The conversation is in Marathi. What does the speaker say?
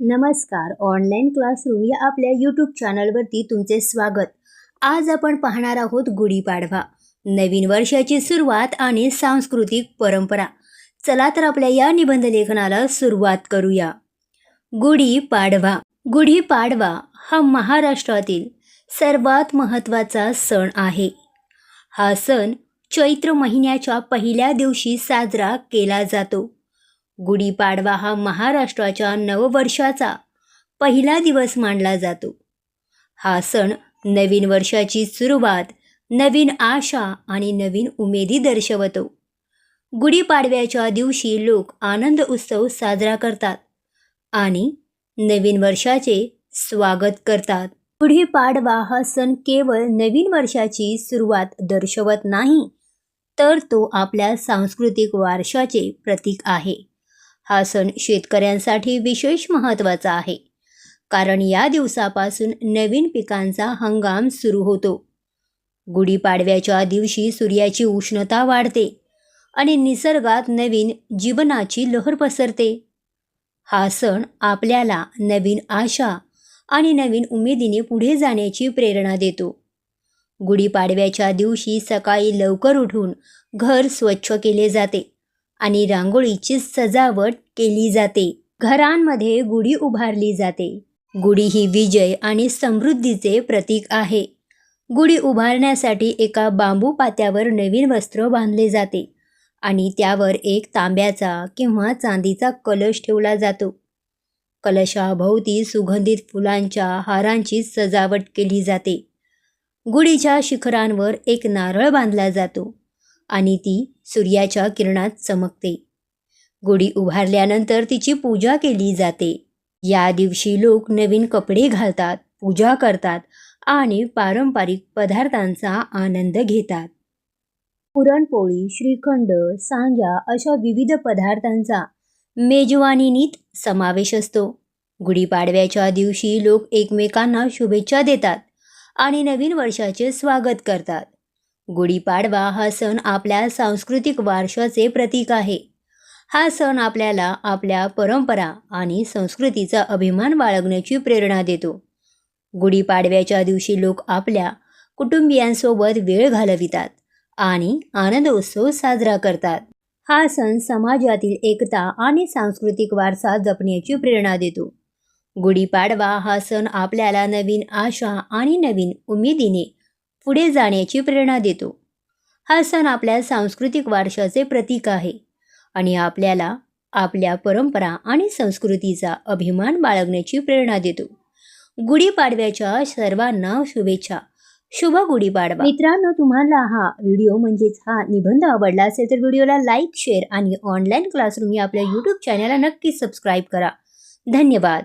नमस्कार. ऑनलाईन क्लासरूम या आपल्या यूट्यूब चॅनलवरती तुमचे स्वागत. आज आपण पाहणार आहोत गुढीपाडवा नवीन वर्षाची सुरुवात आणि सांस्कृतिक परंपरा. चला तर आपल्या या निबंध लेखनाला सुरुवात करूया. गुढीपाडवा गुढीपाडवा हा महाराष्ट्रातील सर्वात महत्त्वाचा सण आहे. हा सण चैत्र महिन्याच्या पहिल्या दिवशी साजरा केला जातो. गुढीपाडवा हा महाराष्ट्राच्या नववर्षाचा पहिला दिवस मानला जातो. हा सण नवीन वर्षाची सुरुवात नवीन आशा आणि नवीन उमेदी दर्शवतो. गुढीपाडव्याच्या दिवशी लोक आनंद उत्सव साजरा करतात आणि नवीन वर्षाचे स्वागत करतात. गुढीपाडवा हा सण केवळ नवीन वर्षाची सुरुवात दर्शवत नाही तर तो आपल्या सांस्कृतिक वारशाचे प्रतीक आहे. हा सण शेतकऱ्यांसाठी विशेष महत्त्वाचा आहे. कारण या दिवसापासून नवीन पिकांचा हंगाम सुरू होतो. गुढीपाडव्याच्या दिवशी सूर्याची उष्णता वाढते आणि निसर्गात नवीन जीवनाची लहर पसरते. हा सण आपल्याला नवीन आशा आणि नवीन उमेदीने पुढे जाण्याची प्रेरणा देतो. गुढीपाडव्याच्या दिवशी सकाळी लवकर उठून घर स्वच्छ केले जाते. आणि रांगोळीची सजावट केली जाते. घरांमध्ये गुढी उभारली जाते. गुढी ही विजय आणि समृद्धीचे प्रतीक आहे. गुढी उभारण्यासाठी एका बांबू पात्यावर नवीन वस्त्र बांधले जाते आणि त्यावर एक तांब्याचा किंवा चांदीचा कलश ठेवला जातो. कलशाभोवती सुगंधित फुलांच्या हारांची सजावट केली जाते. गुढीच्या शिखरांवर एक नारळ बांधला जातो. आणि ती सूर्याच्या किरणात चमकते. गुढी उभारल्यानंतर तिची पूजा केली जाते. या दिवशी लोक नवीन कपडे घालतात पूजा करतात आणि पारंपरिक पदार्थांचा आनंद घेतात. पुरणपोळी श्रीखंड सांजा अशा विविध पदार्थांचा मेजवानीनीत समावेश असतो. गुढीपाडव्याच्या दिवशी लोक एकमेकांना शुभेच्छा देतात आणि नवीन वर्षाचे स्वागत करतात. गुढीपाडवा हा सण आपल्या सांस्कृतिक वारशाचे प्रतीक आहे. हा सण आपल्याला आपल्या परंपरा आणि संस्कृतीचा अभिमान बाळगण्याची प्रेरणा देतो. गुढीपाडव्याच्या दिवशी लोक आपल्या कुटुंबियांसोबत वेळ घालवितात आणि आनंदोत्सव साजरा करतात. हा सण समाजातील एकता आणि सांस्कृतिक वारसा जपण्याची प्रेरणा देतो. गुढीपाडवा हा सण आपल्याला नवीन आशा आणि नवीन उमेदीने पुढे जाण्याची प्रेरणा देतो. हा सण आपल्या सांस्कृतिक वारशाचे प्रतीक आहे आणि आपल्याला आपल्या परंपरा आणि संस्कृतीचा अभिमान बाळगण्याची प्रेरणा देतो. गुढीपाडव्याच्या सर्वांना शुभेच्छा. शुभ गुढीपाडवा. मित्रांनो तुम्हाला हा व्हिडिओ म्हणजेच हा निबंध आवडला असेल तर व्हिडिओला लाईक शेअर आणि ऑनलाईन क्लासरूम या आपल्या यूट्यूब चॅनलला नक्की सबस्क्राईब करा. धन्यवाद.